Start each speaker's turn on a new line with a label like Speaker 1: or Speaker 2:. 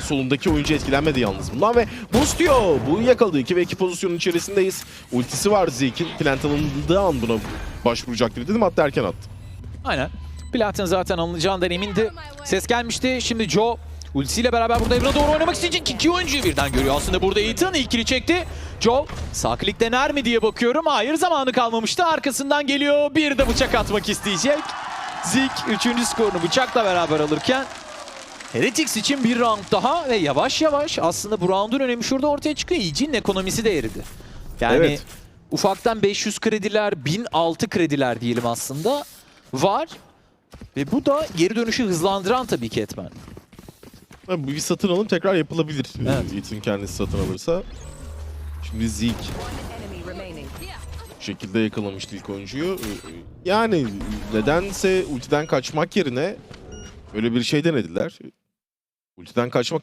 Speaker 1: Solundaki oyuncu etkilenmedi yalnız bundan ve Bustio bu yakaladı. 2 ve 2 pozisyonun içerisindeyiz. Ultisi var Zeke'in. Plant alındığı an buna başvuracaktır dedim hatta erken attı.
Speaker 2: Aynen. Platin zaten alınacağından emindi. Ses gelmişti. Şimdi Joe ultisiyle beraber burada Evra'na doğru oynamak isteyecek. iki oyuncuyu birden görüyor. Aslında burada Ethan ilkini çekti. Joe sağ klik dener mi diye bakıyorum. Hayır zamanı kalmamıştı. Arkasından geliyor. Bir de bıçak atmak isteyecek. Zik 3. skorunu bıçakla beraber alırken Heretics için bir round daha ve yavaş yavaş aslında bu roundun önemi şurada ortaya çıkıyor. EG'nin ekonomisi de eridi. Yani
Speaker 1: Evet.
Speaker 2: ufaktan 500 krediler, 1006 krediler diyelim aslında var. Ve bu da geri dönüşü hızlandıran tabii ki etmen.
Speaker 1: Bu bir satın alım tekrar yapılabilir.
Speaker 2: Evet.
Speaker 1: Ethan kendisi satın alırsa. Şimdi Zeke şekilde yakalamıştı ilk oyuncuyu. Yani nedense ultiden kaçmak yerine öyle bir şey denediler. Ultiden kaçmak